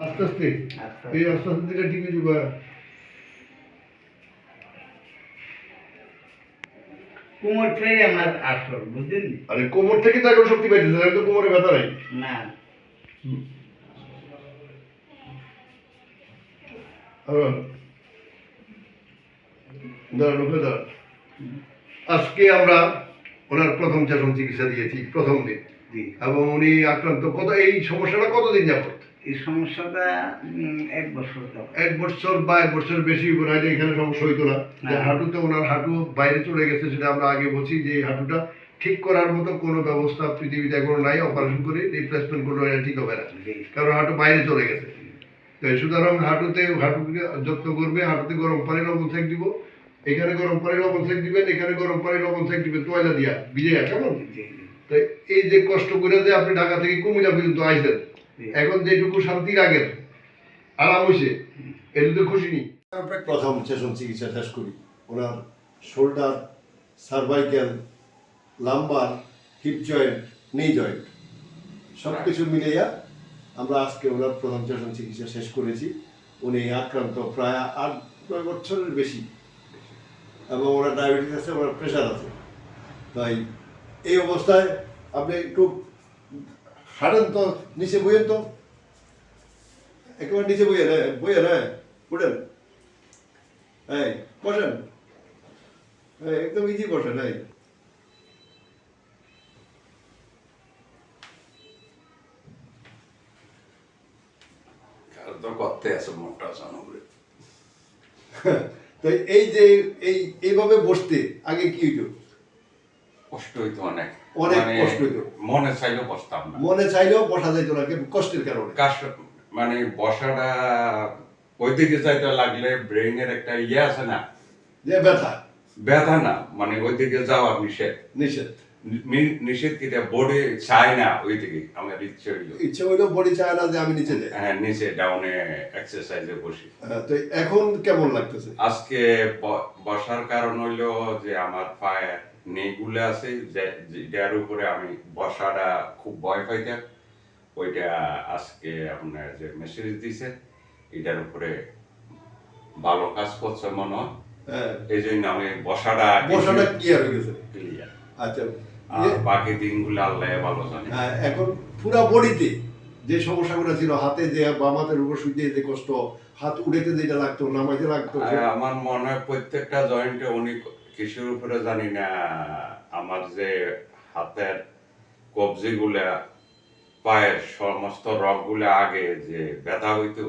আস্তে আস্তে। আচ্ছা। এই আস্তে আস্তে দিলে ঠিক হয়ে যাবে কোমর থেকে আমার আসল বুঝলেন? আরে কোমর থেকে তো এখন শক্তি পাইতেছে না তো কোমরে ব্যথা নাই। না। আজকে আমরা ওনার প্রথম চাষন চিকিৎসা দিয়েছি প্রথম দিন। এবং উনি আক্রান্ত কত এই সমস্যাটা কতদিন যাবত? এই সমস্যাটা এক বছর। এক বছর বা এক বছর বেশি নাইলে এখানে সমস্যা হইতো না। যে হাঁটুতে ওনার হাঁটু বাইরে চলে গেছে সেটা আমরা আগে বলছি যে হাঁটুটা ঠিক করার মতো কোনো ব্যবস্থা পৃথিবীতে এখনও নাই অপারেশন করে রিপ্লেসমেন্ট করলে এটা ঠিক হবে না। কারণ হাঁটু বাইরে চলে গেছে। তো সুতরাং হাঁটুতে হাঁটুকে যত্ন করবে হাঁটুতে গরম পানি লবণ সেক দিব। এখানে গরম পানি লবণ সেক দিবেন এখানে গরম পানি লবণ সেক দিবেন তোয়ালা দিয়া ভিজে কেমন? তো এই যে কষ্ট করে যে আপনি ঢাকা থেকে কুমিল্লা পর্যন্ত আইসেন। এখন যেটুকু শান্তির লাগেন আরাম হয়েছে এটুকু খুশি নি প্রথম সেশন চিকিৎসা শেষ করি। ওনার shoulder cervical lumbar, hip joint knee joint সব কিছু মিলিয়া আমরা আজকে ওনার প্রথম সেশন চিকিৎসা শেষ করেছি। উনি আক্রান্ত প্রায় আট, নয় বছরের বেশি। এবং ওনার ডায়াবেটিস আছে, ওনার প্রেশার আছে। তাই এই অবস্থায় আপনি একটু হাঁটেন তো নিচে বইয়েন তো। একেবারে নিচে বইয়ে না বইয়ে না উঠেন। এই বসেন। এই, একদম ইজি বসেন তো করতে আছে মোটা সামগ্রী তো এই যে এই এইভাবে বসতে আগে কি হইতো? কষ্ট হইতো অনেক। অনেক মানে কষ্ট হইতো। মনে চাইলেও বসতাম না। মনে চাইলেও বসা যাইতো না কষ্টের কারণে। মানে বসাটা ওইদিকে যাইতে লাগলে ব্রেইনের একটা ইয়ে আছে না? যে ব্যথা। ব্যথা না মানে ওইদিকে যাওয়া নিষেধ। নিষেধ। নিষেধ কিটা বডি চায় না ওইদিকে আমার ইচ্ছে হইল। ইচ্ছে বডি চায় না যে আমি নিচে যাই। হ্যাঁ নিচে ডাউনে এক্সারসাইজে বসি। হ্যাঁ, তো এখন কেমন লাগতেছে? আজকে বসার কারণ হইল যে আমার পায়ে নেগুলো আছে যে- যেটার উপরে আমি বসাটা খুব ভয় পাইতাম। ওইটা আজকে আপনার যে মেসেজ দিছে এটার উপরে ভালো কাজ করছে মনে হয়। হ্যাঁ। এই জন্য আমি বসাটা বসাটা ক্লিয়ার হয়ে গেছে। ক্লিয়ার আচ্ছা। আর বাকি দিনগুলো আল্লাহ ভালো জানে। হ্যাঁ, এখন পুরা বডিতে যে সমস্যাগুলো ছিল হাতে যে বাম হাতের উপর শুয়ে যে কষ্ট হাত উড়েতে যেটা লাগতো নামাইতে লাগতো আমার মনে হয় প্রত্যেকটা জয়েন্টে উনি কিসের উপরে জানি না আমার যে হাতের কবজিগুলা পায়ের সমস্ত রগগুলা আগে যে ব্যথা হইতো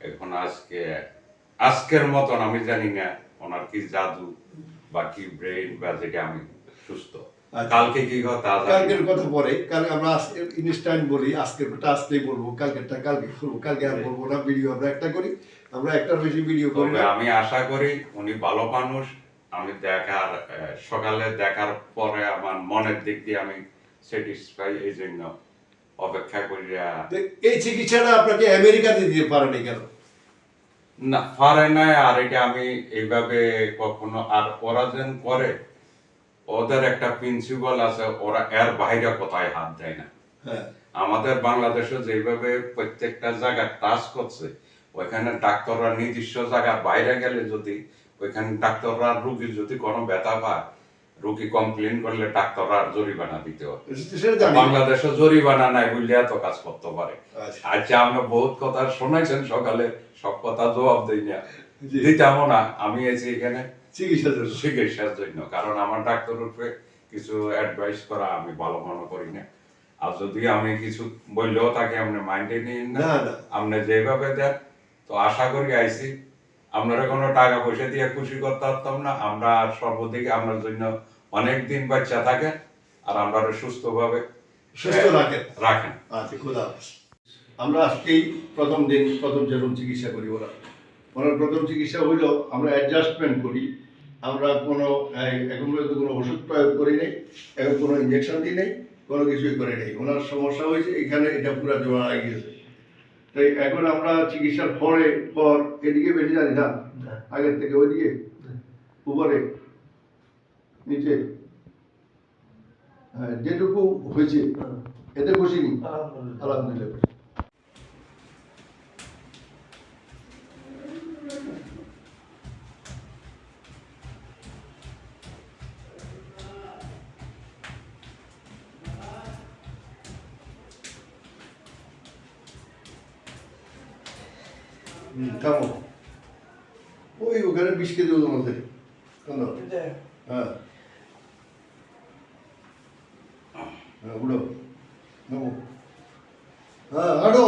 এখন আজকে আজকের মতন আমি জানি না ওনার কি জাদু বা কি ব্রেইন বা যেটা আমি সুস্থ। আচ্ছা। কালকে কি কালকের কথা পরে কাল আমরা ইনস্ট্যান্ট বলি আজকেরটা আজকেই বলব কালকেরটা কালকে করব কালকে আর বলব না ভিডিও আমরা একটা করি আমরা একটার বেশি ভিডিও করি আমি আশা করি উনি ভালো মানুষ আমি দেখার সকালে দেখার পরে আমার মনের দিক দিয়ে আমি স্যাটিসফাই এই জন্য অপেক্ষা করি এই চিকিৎসাটা আপনাকে আমেরিকাতে দিতে পারেনি কেন? না পারে না আর এটা আমি এইভাবে কখনো আর ওরা যেন করে ওদের একটা প্রিন্সিপাল আছে ওরা এর বাইরে কোথায় হাত দেয় না। হ্যাঁ। আমাদের বাংলাদেশে যেভাবে প্রত্যেকটা জায়গায় টাচ করছে ওইখানে ডাক্তাররা নির্দিষ্ট জায়গার বাইরে গেলে যদি ওইখানে ডাক্তাররা রুগীর যদি কোনো ব্যথা পায় রুগী কমপ্লেন করলে ডাক্তাররা জরিমানা দিতে। বাংলাদেশে জরিমানা নাই বুঝলে এত কাজ করতে পারে। আচ্ছা। আচ্ছা আমরা বহুত কথা শোনাইছেন সকালে সব কথা জবাব দিই না। দিতামও না আমি এসে এখানে। চিকিৎসার জন্য। চিকিৎসার জন্য কারণ আমার ডাক্তার উপরে কিছু অ্যাডভাইস করা আমি ভালো মনে করি না। আর যদি আমি কিছু বললেও তাকে আপনি মাইন্ডে নিন না। আপনি যেভাবে দেন তো আশা করি আইসি। আপনারা কোনো টাকা পয়সা দিয়ে খুশি করতে পারতাম না। আমরা সর্বদিকে আপনার জন্য অনেক দিন বাচ্চা থাকে আর আমরা সুস্থভাবে সুস্থ রাখেন। রাখেন। আচ্ছা খোদা আমরা আজকেই প্রথম দিন প্রথম যেরকম চিকিৎসা করি ওরা। ওনার প্রথম চিকিৎসা হইল আমরা অ্যাডজাস্টমেন্ট করি। আমরা কোনো এখন পর্যন্ত কোনো ওষুধ প্রয়োগ করি নেই এখন কোনো ইঞ্জেকশন দিই নেই কোনো কিছুই করে নেই। ওনার সমস্যা হয়েছে এখানে এটা পুরো জমা হয়ে গিয়েছে। তাই এখন আমরা চিকিৎসার পরে পর এদিকে বেশি জানি না। আগের থেকে ওইদিকে উপরে নিচে। হ্যাঁ যেটুকু হয়েছে এতে খুশি নি আলহামদুলিল্লাহ। হুম, থামো ওই ওখানে বিশ কেজি ওজন আছে কেন হ্যাঁ হ্যাঁ উঠো নামো হ্যাঁ হাঁটো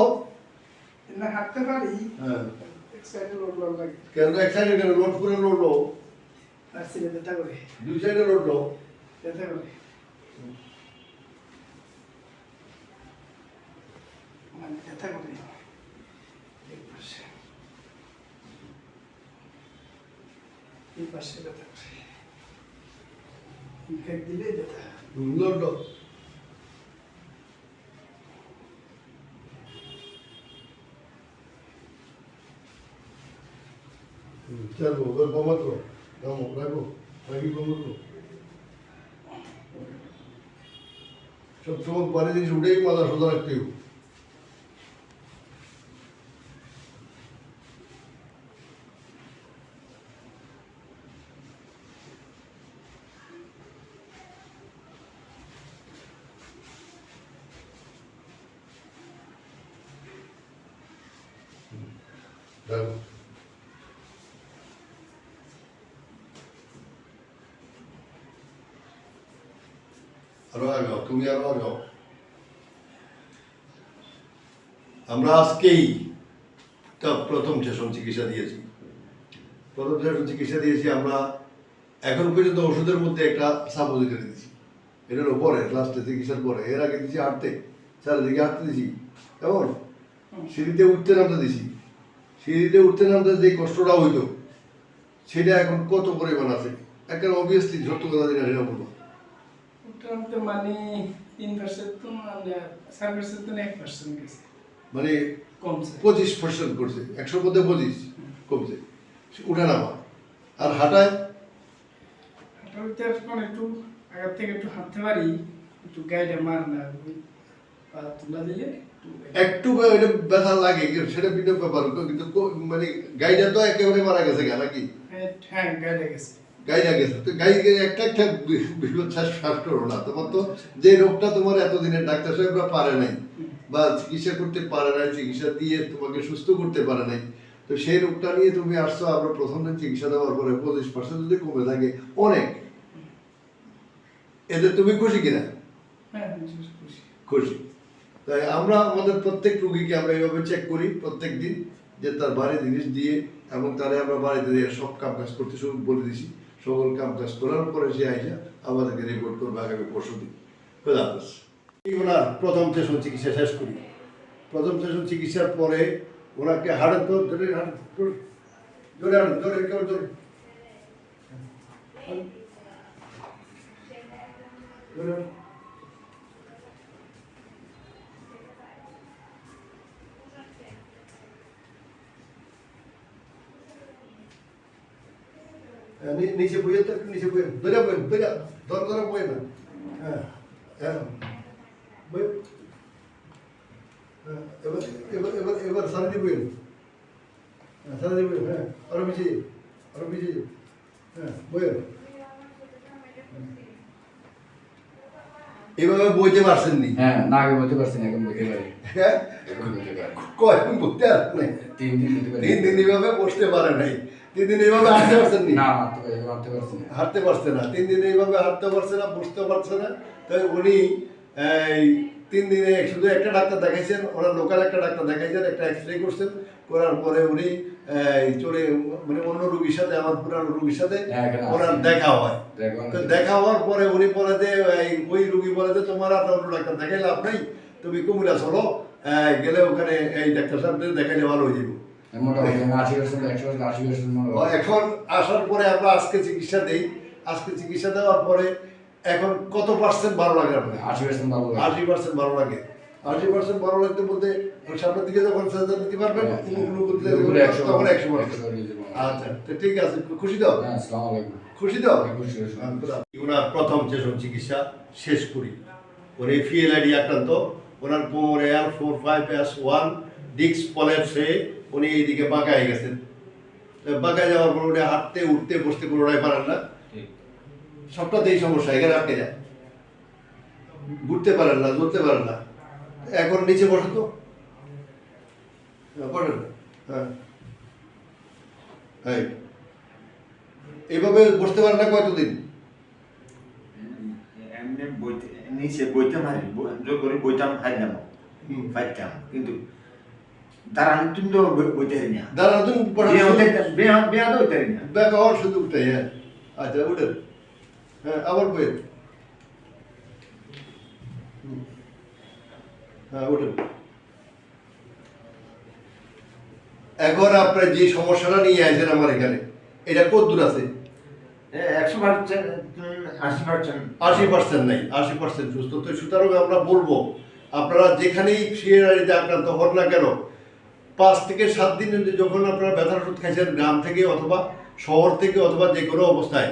না হাঁটতে পারি হ্যাঁ এক সাইডে লোড লোড লাগে কেন এক সাইডে কেন লোড করে লোডলো আর সিলে ব্যথা করে দুই সাইডে লোডলো ব্যথা করে মানে ব্যথা করে এই পাশে ব্যথা করে ইনফেক্ট দিলে ব্যথা লোডলো চলো এবার বোমা তো। নামো রাখো, রাখি বোমা তো। সব সময় পরে জিনিস উঠেই মাথা সোজা রাখতে হবে রাখো আরও আগাও তুমি আরও আগাও আমরা আজকেই তা প্রথম সেশন চিকিৎসা দিয়েছি। প্রথম সেশন চিকিৎসা দিয়েছি, আমরা এখন পর্যন্ত ওষুধের মধ্যে একটা সাপোজিটরি দিয়েছি। এটার উপরে লাস্টে চিকিৎসার পরে। এর আগে দিয়েছি হাঁটতে। চারিদিকে হাঁটতে দিয়েছি। কেমন? সিঁড়িতে উঠতে নামতে দিছি সিঁড়িতে উঠতে নামতে যে কষ্টটা হইতো, সেটা এখন কত পরিমাণ আছে? এখন অবভিয়াসলি সত্য কথা যেটা সেটা বলব। মানে তিন পার্সেন্ট তো মানে চার পার্সেন্ট তো এক পার্সেন্ট গেছে। মানে কমছে। পঁচিশ পার্সেন্ট করছে একশোর মধ্যে পঁচিশ কমছে। উঠে নামা আর হাঁটায়? এখন একটু আগের থেকে একটু হাঁটতে পারি একটু গাইডে মার না দিলে একটু ব্যথা লাগে সেটা ভিন্ন ব্যাপার কিন্তু মানে তো একেবারে মারা গেছে গা নাকি? হ্যাঁ, হ্যাঁ গেছে গাইটা গেছে। তো গাইকে একটা একটা বি- বিপদ শ্বাস করো না। তোমার তো যে রোগটা তোমার এতদিনের ডাক্তার সাহেবরা পারে নাই বা চিকিৎসা করতে পারে নাই চিকিৎসা দিয়ে তোমাকে সুস্থ করতে পারে নাই তো সেই রোগটা নিয়ে তুমি আসছো আমরা প্রথম দিন চিকিৎসা দেওয়ার পরে পঁচিশ পার্সেন্ট যদি কমে থাকে অনেক। এতে তুমি খুশি কিনা? হ্যাঁ খুশি। তাই আমরা আমাদের প্রত্যেক রুগীকে আমরা এইভাবে চেক করি প্রত্যেক দিন যে তার বাড়ি জিনিস দিয়ে এবং তারে আমরা বাড়িতে দিয়ে সব কাজ করতে শুরু বলে দিছি। সকল কাম কাজ করার পরে সে আইসা আমাদেরকে রিপোর্ট করবে, আগামী পরশু দিন। ওনার প্রথম সেশন চিকিৎসা শেষ করি। প্রথম সেশন চিকিৎসার পরে ওনাকে হাড়ের ধর, ধরে ধরে হাড় ধরে কেউ ধরে। ধরে নিচে বইয়ে তো একটু নিচে বইয়ে ধরে বইয়ে ধরে ধর ধরে বইয়ে না হ্যাঁ হ্যাঁ হ্যাঁ, এবার এবার এবার এবার সারা দিয়ে বইয়ে হ্যাঁ সারা দিয়ে বইয়ে হ্যাঁ আরও পিছিয়ে আরও হ্যাঁ বইয়ে এভাবে বইতে পারছেন নি হ্যাঁ না আগে বলতে পারছি না এখন বলতে পারি হ্যাঁ এখন বলতে পারি কয় পারেন তিন দিন তিন দিন এইভাবে বসতে পারে নাই তিন দিন এইভাবে হাঁটতে পারছেন না? হাঁটতে পারি হাঁটতে পারছি না। হাঁটতে পারছে না। তিন দিনে এইভাবে হাঁটতে পারছে না বসতে পারছে না। তাই উনি এই তিন দিনে শুধু একটা ডাক্তার দেখাইছেন ওনার লোকাল একটা ডাক্তার দেখাইছেন একটা এক্স রে করছেন। করার পরে উনি চলে মানে অন্য রুগীর সাথে আমার পুরানো রুগীর সাথে ওনার দেখা হয়। তো দেখা হওয়ার পরে উনি বলে যে ওই রুগী বলে যে তোমার আর অন্য ডাক্তার দেখাই লাভ নেই। তুমি কুমিরা চলো গেলে ওখানে এই ডাক্তার সাহেবদের দেখাইলে ভালো হয়ে যাবে হয়। এখন আসার পরে আমরা আজকে চিকিৎসা দেই। আজকে চিকিৎসা দেওয়ার পরে এখন কত পার্সেন্ট ভালো লাগে আপনার? আশি পার্সেন্ট ভালো লাগে। আশি পার্সেন্ট ভালো লাগে। আশি পার্সেন্ট ভালো লাগতে বলতে সামনের দিকে যখন সার্জারি দিতে পারবেন হ্যাঁ, একশো তখন একশো পার্সেন্ট। আচ্ছা ঠিক আছে খুশি তো? হ্যাঁ আসসালামু আলাইকুম। খুশি তো? খুশি, খুশি। ওনার প্রথম সেশন চিকিৎসা শেষ করি। উনি ফিএলআইডি আক্রান্ত। ওনার কোমরে আর four five S one discs prolapse হয়ে উনি এইদিকে বাঁকায় গেছেন। তো বাঁকায় যাওয়ার পর উনি হাঁটতে উঠতে বসতে কোনোটাই পারেন না। ঠিক সবটাতেই সমস্যা এখানে আটকে যায়। ঘুরতে পারেন না ধরতে পারেন না। এখন নিচে বসে তো। হ্যাঁ, বসেন। হ্যাঁ। হ্যাঁ এইভাবে বসতে পারেন না কতদিন? নিচে বইতে মারি জোর করে বইতাম হুম। ফাইতাম কিন্তু দাঁড়ানো তুমি তো বইতে না। তুমি না। হওয়ার হ্যাঁ। আচ্ছা হ্যাঁ আবার হ্যাঁ এখন আপনার যে সমস্যাটা নিয়ে আসেন আমার এখানে এটা কত দূর আছে? একশো পার্সেন্ট আশি পার্সেন্ট। আশি পার্সেন্ট নাই আশি পার্সেন্ট সুস্থ। তো সুতরাং আমরা বলব আপনারা যেখানেই সিএনআরিতে আক্রান্ত হন না কেন পাঁচ থেকে সাত দিন যখন আপনারা ব্যথার ওষুধ খাইছেন গ্রাম থেকে অথবা শহর থেকে অথবা যে কোনো অবস্থায়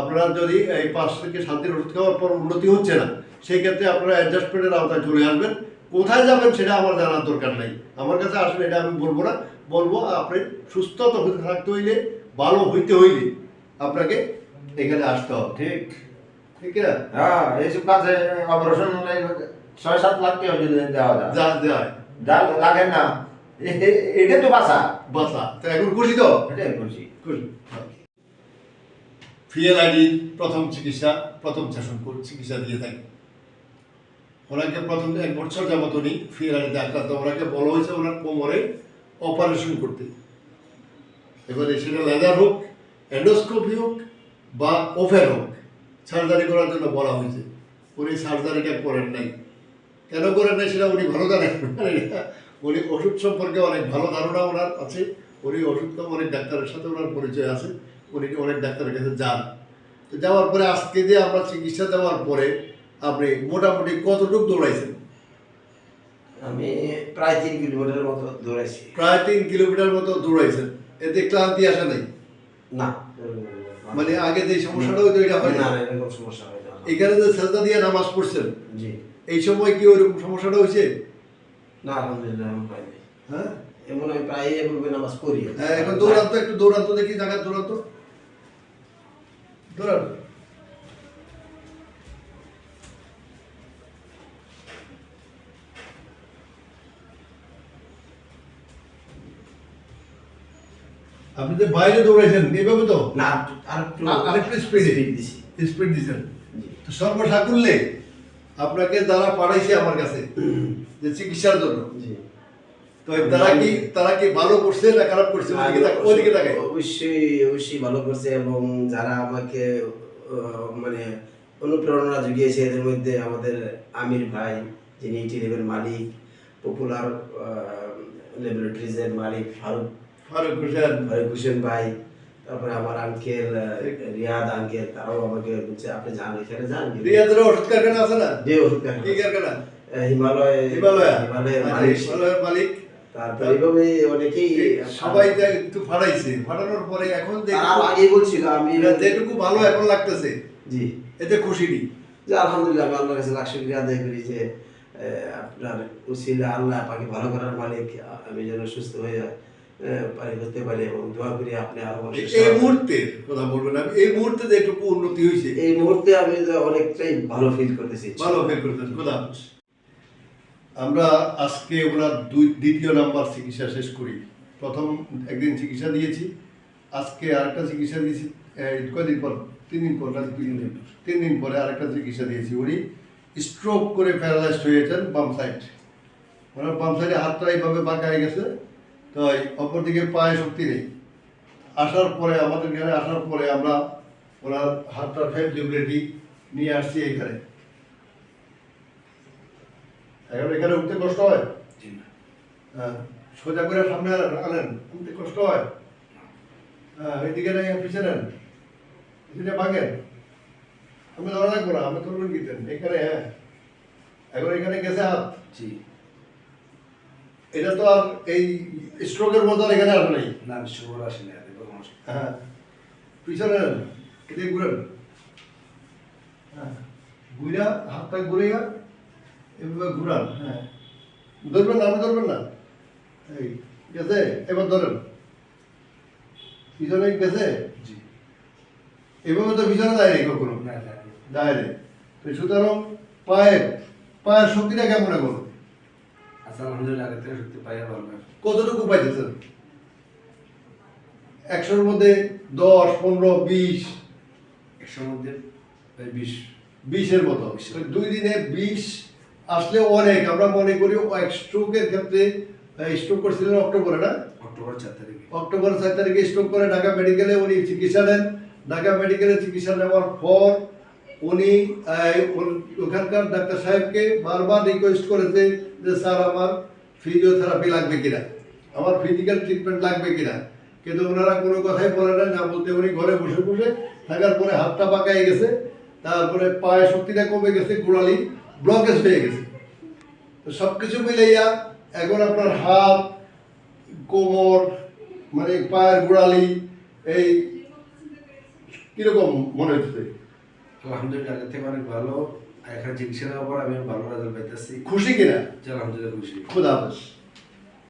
আপনারা যদি এই পাঁচ থেকে সাত দিন ওষুধ খাওয়ার পর উন্নতি হচ্ছে না সেই ক্ষেত্রে আপনারা অ্যাডজাস্টমেন্টের আওতায় চলে আসবেন। কোথায় যাবেন সেটা আমার জানার দরকার নাই। আমার কাছে আসলে এটা আমি বলব না। বলব আপনি সুস্থ থাকতে হইলে ভালো হইতে হইলে আপনাকে এখানে আসতে হবে। ঠিক। ঠিক আছে হ্যাঁ এইসব কাজে অপারেশন ছয় সাত লাখ টাকা যদি দেওয়া যায়। যা যায় লাগে না। এটা তো বাসা। বাসা। তো এখন খুশি তো? করছি খুশি ফিএল আইডি প্রথম চিকিৎসা প্রথম সেশন চিকিৎসা দিয়ে থাকি। ওনাকে প্রথম এক বছর যাবত উনি ফিএল আইডিতে আক্রান্ত। ওনাকে বলা হয়েছে ওনার কোমরে অপারেশন করতে। এবারে সেটা লেজার হোক এন্ডোস্কোপি হোক বা ওভেন হোক সার্জারি করার জন্য বলা হয়েছে। উনি সার্জারিটা করেন নাই। কেন করেন নাই সেটা উনি ভালো জানেন। উনি ওষুধ সম্পর্কে অনেক ভালো ধারণা ওনার আছে। উনি ওষুধ কম অনেক ডাক্তারের সাথে ওনার পরিচয় আছে। উনি অনেক ডাক্তারের কাছে যান। তো যাওয়ার পরে আজকে যে আমরা চিকিৎসা দেওয়ার পরে আপনি মোটামুটি কতটুকু দৌড়াইছেন? আমি প্রায় তিন কিলোমিটারের মতো দৌড়াইছি। প্রায় তিন কিলোমিটার মতো দৌড়াইছেন। এতে ক্লান্তি আসে নাই? না। মানে আগে যে সমস্যাটা এটা হয় না এরকম সমস্যা হয় না। এখানে যে সেলতা দিয়ে নামাজ পড়ছেন জি। এই সময় কি ওইরকম সমস্যাটা হয়েছে? না আলহামদুলিল্লাহ আমি পাইনি হ্যাঁ? এমন আমি প্রায় এভাবে নামাজ পড়ি হ্যাঁ এখন দৌড়ান তো একটু দৌড়ান তো দেখি জায়গা দৌড়ান তো। দৌড়ান। আপনি যে বাইরে দৌড়াইছেন এইভাবে তো? না আর একটু স্পিডে দিছি। স্পিড তো সর্বসাকুল্যে আপনাকে তারা পাঠাইছে আমার কাছে যে চিকিৎসার জন্য। তো তারা কি তারা কি ভালো করছে না খারাপ করছে? ওদিকে তাক- তাকাই অবশ্যই অবশ্যই ভালো করছে এবং যারা আমাকে মানে অনুপ্রেরণা জুগিয়েছে এদের মধ্যে আমাদের আমির ভাই যিনি টিলেবের মালিক পপুলার ল্যাবরেটরিজের মালিক ফারুক ফারুক হোসেন। ফারুক হোসেন ভাই তারপরে আমার আঙ্কেল রিয়াদ আঙ্কেল তারাও আমাকে বলছে আপনি যান এখানে যান রিয়াদের ওষুধ কারখানা আছে না? যে ওষুধ খান। কি কারখানা? হিমালয় হিমালয়া। হিমালয়ের মালিক। হিমালয়ের মালিক। এইভাবে অনেকেই সবাই একটু ফাটাইছে। ফাটানোর পরে এখন তারা বলছিল আমি যেটুকু ভালো এখন লাগতেছে। জি। এতে খুশি নি যে আলহামদুলিল্লাহ আমি আল্লাহর কাছে লাখ শুক্রিয়া আদায় করি যে আপনার উসিলা আল্লাহ পাকে ভালো করার মালিক। আমি যেন সুস্থ হয়ে আহ, পারি হতে পারি এবং দোয়া করি আপনি আরও এই মুহূর্তে কথা বলবেন আমি এই মুহূর্তে যেটুকু উন্নতি হয়েছে। এই মুহূর্তে আমি অনেকটাই ভালো ফিল করতেছি। ভালো ফেল করতেছি খোদা। আমরা আজকে ওনার দুই, দ্বিতীয় নাম্বার চিকিৎসা শেষ করি। প্রথম একদিন চিকিৎসা দিয়েছি, আজকে আরেকটা চিকিৎসা দিয়েছি কদিন পর? তিন দিন পর তিন দিন তিন দিন পরে আরেকটা চিকিৎসা দিয়েছি উনি। স্ট্রোক করে প্যারালাইজড হয়েছেন বাম সাইড ওনার বাম সাইডে হাতটা এইভাবে বাঁকা হয়ে গেছে, তো অপরদিকে পায়ে শক্তি নেই। আসার পরে, আমাদের এখানে আসার পরে আমরা ওনার হাতটার ফ্যামিলিবিলিটি নিয়ে আসছি এখানে। এখন এখানে উঠতে কষ্ট হয়? হ্যাঁ সোজা করে সামনে আনেন উঠতে কষ্ট হয়? হ্যাঁ নেই পিছনে নেন। পিছনে ভাঙেন আমি ধরা রাখব না আমি ধরবেন কিতেন এখানে হ্যাঁ। এখন এখানে গেছে হাত। জি। এটা তো আর এই স্ট্রোকের মতো আর এখানে আসে নাই। না আসেনি আর এরকম হ্যাঁ। পিছনে এদিকে ঘুরেন। হ্যাঁ। ঘুরা হাতটা ঘুরে এভাবে ঘুরান হ্যাঁ। ধরবেন না আমি ধরবেন না। এই গেছে? এবার ধরেন। পিছনে গেছে? জি। এভাবে তো পিছনে দেয়নি কখনো? না না দেয়নি তো সুতরাং পায়ের পায়ের শক্তিটা কেমন এখন? আচ্ছা আলহামদুলিল্লাহ আগের থেকে সত্যি পাই ভালো কতটুকু পাইতেছেন? একশোর মধ্যে দশ পনেরো বিশ। একশোর মধ্যে বিশ। বিশের মতো। দুই দিনে বিশ আসলে অনেক আমরা মনে করি এক স্ট্রোকের ক্ষেত্রে স্ট্রোক করছিলেন অক্টোবরে না? অক্টোবর চার তারিখে। অক্টোবর ছয় তারিখে স্ট্রোক করে ঢাকা মেডিকেলে উনি চিকিৎসা নেন। ঢাকা মেডিকেলে চিকিৎসা নেওয়ার পর উনি ওখানকার ডাক্তার সাহেবকে বারবার রিকোয়েস্ট করেছে যে স্যার আমার ফিজিওথেরাপি লাগবে কিনা? আমার ফিজিক্যাল ট্রিটমেন্ট লাগবে কিনা? কিন্তু ওনারা কোনো কথাই বলে না না বলতে উনি ঘরে বসে বসে থাকার পরে হাতটা পাকায় গেছে। তারপরে পায়ে শক্তিটা কমে গেছে গোড়ালি। ব্লকেজ হয়ে গেছে। তো সব কিছু মিলাইয়া এখন আপনার হাত কোমর মানে পায়ের গোড়ালি এই কীরকম মনে হচ্ছে আলহামদুলিল্লাহ আগের থেকে অনেক ভালো। এখানে চিকিৎসা দেওয়ার পর আমি ভালো রেজাল্ট পাইতেছি। খুশি কিনা? আলহামদুলিল্লাহ খুশি। খুদা হাফেজ।